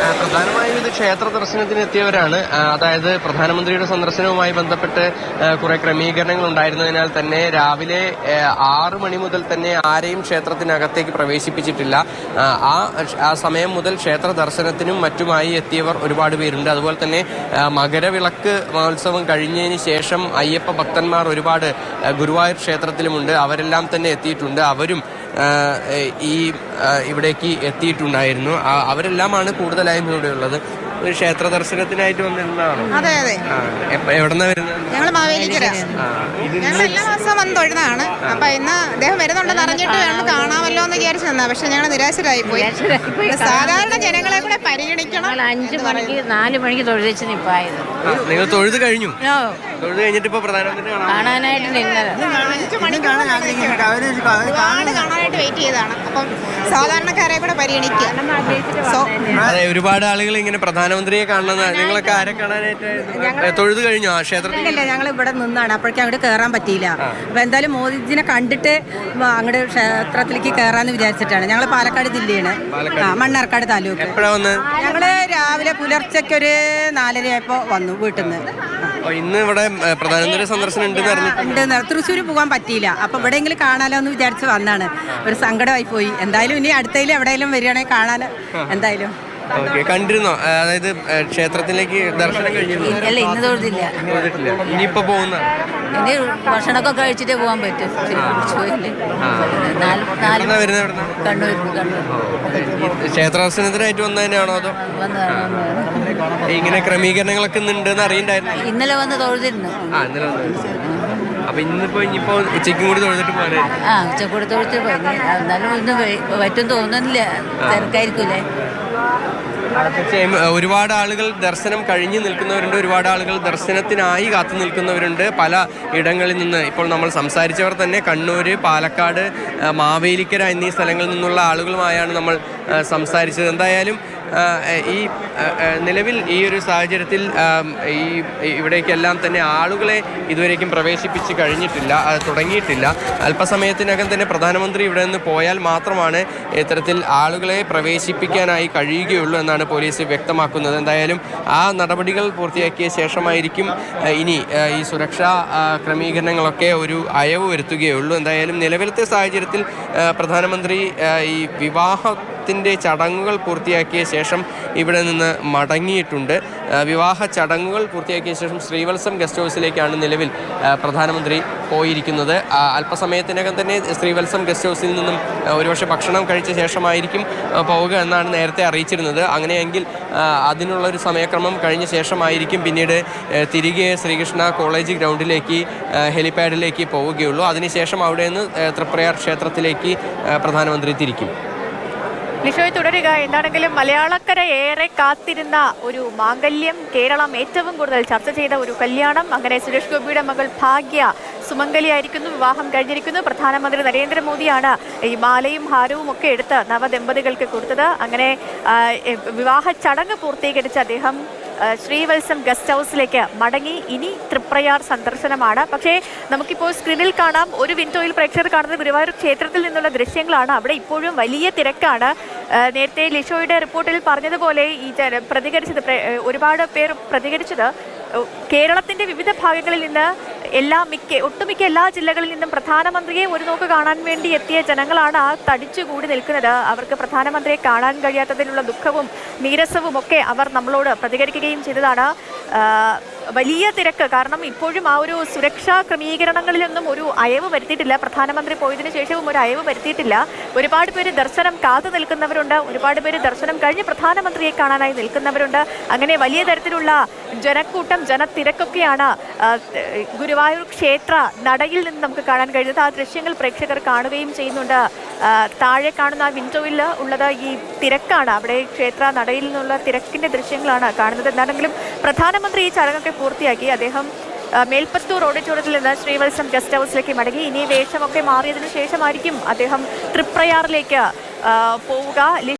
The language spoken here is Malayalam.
പ്രധാനമായും ഇത് ക്ഷേത്ര ദർശനത്തിന് എത്തിയവരാണ് അതായത് പ്രധാനമന്ത്രിയുടെ സന്ദർശനവുമായി ബന്ധപ്പെട്ട് കുറെ ക്രമീകരണങ്ങൾ ഉണ്ടായിരുന്നതിനാൽ തന്നെ രാവിലെ ആറ് മണി മുതൽ തന്നെ ആരെയും ക്ഷേത്രത്തിനകത്തേക്ക് പ്രവേശിപ്പിച്ചിട്ടില്ല. ആ, ആ സമയം മുതൽ ക്ഷേത്ര ദർശനത്തിനും മറ്റുമായി എത്തിയവർ ഒരുപാട് പേരുണ്ട്. അതുപോലെ തന്നെ മകരവിളക്ക് മഹോത്സവം കഴിഞ്ഞതിന് ശേഷം അയ്യപ്പ ഭക്തന്മാർ ഒരുപാട് ഗുരുവായൂർ ക്ഷേത്രത്തിലുമുണ്ട്. അവരെല്ലാം തന്നെ എത്തിയിട്ടുണ്ട്. അവരും ഈ ഇവിടേക്ക് എത്തിയിട്ടുണ്ടായിരുന്നു. അവരെല്ലാമാണ് കൂടുതലായും ഇവിടെ ഉള്ളത്. ഒരു ക്ഷേത്ര ദർശനത്തിനായിട്ട് വന്നിരുന്നതാണോ? അതെ അതെ. എവിടുന്നാ വരുന്നത്? ഞങ്ങൾ മാവേലിക്കര. ഞങ്ങൾ എല്ലാ മാസവും വന്ന് തൊഴുന്നതാണ്. അപ്പൊ ഇന്ന് അദ്ദേഹം വരുന്നുണ്ടെന്ന് അറിഞ്ഞിട്ട് വേണം കാണാമല്ലോ എന്ന് വിചാരിച്ചു നിന്നാ പക്ഷെ ഞങ്ങൾ നിരാശരായി പോയി സാധാരണ ജനങ്ങളെ കൂടെ പരിഗണിക്കണം അഞ്ചു മണിക്ക് നാല് മണിക്ക് തൊഴിലിച്ച് നിപ്പായത് നിങ്ങൾ തൊഴുത് കഴിഞ്ഞു? തൊഴുത് കഴിഞ്ഞിട്ട് ഇപ്പൊ പ്രധാനമന്ത്രി കാണാനായിട്ട് നിന്നത്. അഞ്ച് മണിക്കൂർ ഒരുപാട് കാണാനായിട്ട് വെയിറ്റ് ചെയ്തതാണ്. അപ്പം സാധാരണക്കാരെ കൂടെ പരിഗണിക്കുക. സോ അതെ ഒരുപാട് ആളുകൾ ഇങ്ങനെ പ്രധാനമന്ത്രിയെ കാണുന്ന നിങ്ങളൊക്കെ ആരെ കാണാനായിട്ട് തൊഴുത് കഴിഞ്ഞു ആ ക്ഷേത്രത്തിൽ? ഇല്ല ഞങ്ങൾ ഇവിടെ നിന്നാണ്. അപ്പോഴേക്കും അങ്ങോട്ട് കയറാൻ പറ്റിയില്ല. അപ്പൊ എന്തായാലും മോദിജിനെ കണ്ടിട്ട് അങ്ങോട്ട് ക്ഷേത്രത്തിലേക്ക് കയറാന്ന് വിചാരിച്ചിട്ടാണ്. ഞങ്ങൾ പാലക്കാട് ജില്ലയാണ്. ആ മണ്ണാർക്കാട് താലൂക്ക്. എപ്പോഴാ വന്ന്? ഞങ്ങൾ രാവിലെ പുലർച്ചയ്ക്ക് ഒരു നാലരയായപ്പോ വന്നു വീട്ടിൽ നിന്ന് ഇന്ന് ഇവിടെ പ്രധാനമന്ത്രി സന്ദർശനം ഉണ്ട്. തൃശ്ശൂർ പോകാൻ പറ്റിയില്ല. അപ്പൊ എവിടെയെങ്കിലും കാണാലോ എന്ന് വിചാരിച്ച് വന്നാണ്. ഒരു സങ്കടമായി പോയി. എന്തായാലും ഇനി അടുത്തതിൽ എവിടെയെങ്കിലും വരികയാണെങ്കിൽ കാണാൻ എന്തായാലും. ഓക്കെ കണ്ടിരുന്നോ? അതായത് ക്ഷേത്രത്തിലേക്ക് ദർശനം കഴിഞ്ഞിരുന്നു? അല്ല ഇന്ന് തൊഴുതില്ല. തൊഴുതിട്ടില്ല. ഇനിയിപ്പോ പോകുന്ന? ഇനി ഭക്ഷണമൊക്കെ കഴിച്ചിട്ടേ പോകാൻ പറ്റും. കണ്ണൂർ കണ്ണൂർ ഈ ക്ഷേത്ര ദർശനത്തിനായിട്ട് വന്നത് തന്നെയാണോ അതോ. വന്ന് ഇങ്ങനെ ക്രമീകരണങ്ങളൊക്കെ ഇന്നുണ്ടെന്ന് അറിയണ്ടായിരുന്നു? ഇന്നലെ വന്ന് തൊഴുതിരുന്നു. ആ ഇന്നലെ വന്നത്. അപ്പൊ ഇന്നിപ്പോ ഇനിയിപ്പോ ഉച്ചയ്ക്കും കൂടി തൊഴുതിട്ട് പോരെ ആ ഉച്ചക്കൂടി തൊഴുതിട്ട് പോയി എന്നാലും ഇന്ന് പറ്റും തോന്നുന്നില്ല. തിരക്കായിരിക്കൂലേ? തീർച്ചയായും ഒരുപാട് ആളുകൾ ദർശനം കഴിഞ്ഞ് നിൽക്കുന്നവരുണ്ട് ഒരുപാട് ആളുകൾ ദർശനത്തിനായി കാത്തു നിൽക്കുന്നവരുണ്ട്. പല ഇടങ്ങളിൽ നിന്ന് ഇപ്പോൾ നമ്മൾ സംസാരിച്ചവർ തന്നെ കണ്ണൂർ പാലക്കാട് മാവേലിക്കര എന്നീ സ്ഥലങ്ങളിൽ നിന്നുള്ള ആളുകളുമായാണ് നമ്മൾ സംസാരിച്ചത്. എന്തായാലും ഈ നിലവിൽ ഈ ഒരു സാഹചര്യത്തിൽ ഈ ഇവിടേക്കെല്ലാം തന്നെ ആളുകളെ ഇതുവരേക്കും പ്രവേശിപ്പിച്ച് കഴിഞ്ഞിട്ടില്ല തുടങ്ങിയിട്ടില്ല. അല്പസമയത്തിനകം തന്നെ പ്രധാനമന്ത്രി ഇവിടെ നിന്ന് പോയാൽ മാത്രമാണ് ഇത്തരത്തിൽ ആളുകളെ പ്രവേശിപ്പിക്കാനായി കഴിയുകയുള്ളൂ എന്നാണ് പോലീസ് വ്യക്തമാക്കുന്നത്. എന്തായാലും ആ നടപടികൾ പൂർത്തിയാക്കിയ ശേഷമായിരിക്കും ഇനി ഈ സുരക്ഷാ ക്രമീകരണങ്ങളൊക്കെ ഒരു അയവ് വരുത്തുകയുള്ളൂ. എന്തായാലും നിലവിലത്തെ സാഹചര്യത്തിൽ പ്രധാനമന്ത്രി ഈ ഈ വിവാഹത്തിന്റെ ചടങ്ങുകൾ പൂർത്തിയാക്കിയ ശേഷം ഇവിടെ നിന്ന് മടങ്ങിയിട്ടുണ്ട്. വിവാഹ ചടങ്ങുകൾ പൂർത്തിയാക്കിയ ശേഷം ശ്രീവത്സം ഗസ്റ്റ് ഹൗസിലേക്കാണ് നിലവിൽ പ്രധാനമന്ത്രി പോയിരിക്കുന്നത്. അല്പസമയത്തിനകം തന്നെ ശ്രീവത്സം ഗസ്റ്റ് ഹൗസിൽ നിന്നും ഒരുപക്ഷെ ഭക്ഷണം കഴിച്ച ശേഷമായിരിക്കും പോവുക എന്നാണ് നേരത്തെ അറിയിച്ചിരുന്നത്. അങ്ങനെയെങ്കിൽ അതിനുള്ള ഒരു സമയക്രമം കഴിഞ്ഞ ശേഷമായിരിക്കും പിന്നീട് തിരികെ ശ്രീകൃഷ്ണ കോളേജ് ഗ്രൗണ്ടിലേക്ക് ഹെലിപാഡിലേക്ക് പോവുകയുള്ളൂ. അതിനുശേഷം അവിടെ നിന്ന് തൃപ്രയാർ ക്ഷേത്രത്തിലേക്ക് പ്രധാനമന്ത്രി തിരിക്കും. ലിഷോയ് തുടരുക. എന്താണെങ്കിലും മലയാളക്കര ഏറെ കാത്തിരുന്ന ഒരു മാംഗല്യം കേരളം ഏറ്റവും കൂടുതൽ ചർച്ച ചെയ്ത ഒരു കല്യാണം. അങ്ങനെ സുരേഷ് ഗോപിയുടെ മകൾ ഭാഗ്യ സുമംഗലിയായിരിക്കുന്നു വിവാഹം കഴിഞ്ഞിരിക്കുന്നു. പ്രധാനമന്ത്രി നരേന്ദ്രമോദിയാണ് ഈ മാലയും ഹാരവും ഒക്കെ എടുത്ത് നവദമ്പതികൾക്ക് കൊടുത്തത്. അങ്ങനെ വിവാഹ ചടങ്ങ് പൂർത്തീകരിച്ച അദ്ദേഹം ശ്രീവത്സം ഗസ്റ്റ് ഹൗസിലേക്ക് മടങ്ങി. ഇനി തൃപ്രയാർ സന്ദർശനമാണ്. പക്ഷേ നമുക്കിപ്പോൾ സ്ക്രീനിൽ കാണാം. ഒരു വിൻഡോയിൽ പ്രേക്ഷകർ കാണുന്ന ഗുരുവായൂർ ക്ഷേത്രത്തിൽ നിന്നുള്ള ദൃശ്യങ്ങളാണ്. അവിടെ ഇപ്പോഴും വലിയ തിരക്കാണ്. നേരത്തെ ലിഷോയുടെ റിപ്പോർട്ടിൽ പറഞ്ഞതുപോലെ ഈ പ്രതികരിച്ചത് ഒരുപാട് പേർ പ്രതികരിച്ചത്. കേരളത്തിന്റെ വിവിധ ഭാഗങ്ങളിൽ നിന്ന് എല്ലാ മിക്ക ഒട്ടുമിക്ക എല്ലാ ജില്ലകളിൽ നിന്നും പ്രധാനമന്ത്രിയെ ഒരു നോക്ക് കാണാൻ വേണ്ടി എത്തിയ ജനങ്ങളാണ് ആ തടിച്ചുകൂടി നിൽക്കുന്നത്. അവർക്ക് പ്രധാനമന്ത്രിയെ കാണാൻ കഴിയാത്തതിലുള്ള ദുഃഖവും നീരസവും ഒക്കെ അവർ നമ്മളോട് പ്രതികരിക്കുകയും ചെയ്തതാണ്. വലിയ തിരക്ക്. കാരണം ഇപ്പോഴും ആ ഒരു സുരക്ഷാ ക്രമീകരണങ്ങളിലൊന്നും ഒരു അയവ് വരുത്തിയിട്ടില്ല. പ്രധാനമന്ത്രി പോയതിന് ശേഷവും ഒരു അയവ് വരുത്തിയിട്ടില്ല. ഒരുപാട് പേര് ദർശനം കാത്തു നിൽക്കുന്നവരുണ്ട്. ഒരുപാട് പേര് ദർശനം കഴിഞ്ഞ് പ്രധാനമന്ത്രിയെ കാണാനായി നിൽക്കുന്നവരുണ്ട്. അങ്ങനെ വലിയ തരത്തിലുള്ള ജനക്കൂട്ടം ജനത്തിരക്കൊക്കെയാണ് ഗുരുവായൂർ ക്ഷേത്ര നടയിൽ നിന്ന് നമുക്ക് കാണാൻ കഴിയുന്നത്. ആ ദൃശ്യങ്ങൾ പ്രേക്ഷകർ കാണുകയും ചെയ്യുന്നുണ്ട്. താഴെ കാണുന്ന ആ വിൻഡോയിൽ ഉള്ളത് ഈ തിരക്കാണ്. അവിടെ ക്ഷേത്ര നടയിൽ നിന്നുള്ള തിരക്കിന്റെ ദൃശ്യങ്ങളാണ് കാണുന്നത്. എന്താണെങ്കിലും പ്രധാനമന്ത്രി ഈ ചടങ്ങൊക്കെ പൂർത്തിയാക്കി. അദ്ദേഹം മേൽപ്പത്തൂർ ഓഡിറ്റോറിയത്തിൽ നിന്ന് ശ്രീവത്സം ഗസ്റ്റ് ഹൗസിലേക്ക് മടങ്ങി. ഇനി വേഷമൊക്കെ മാറിയതിനു ശേഷമായിരിക്കും അദ്ദേഹം തൃപ്രയാറിലേക്ക് പോവുക.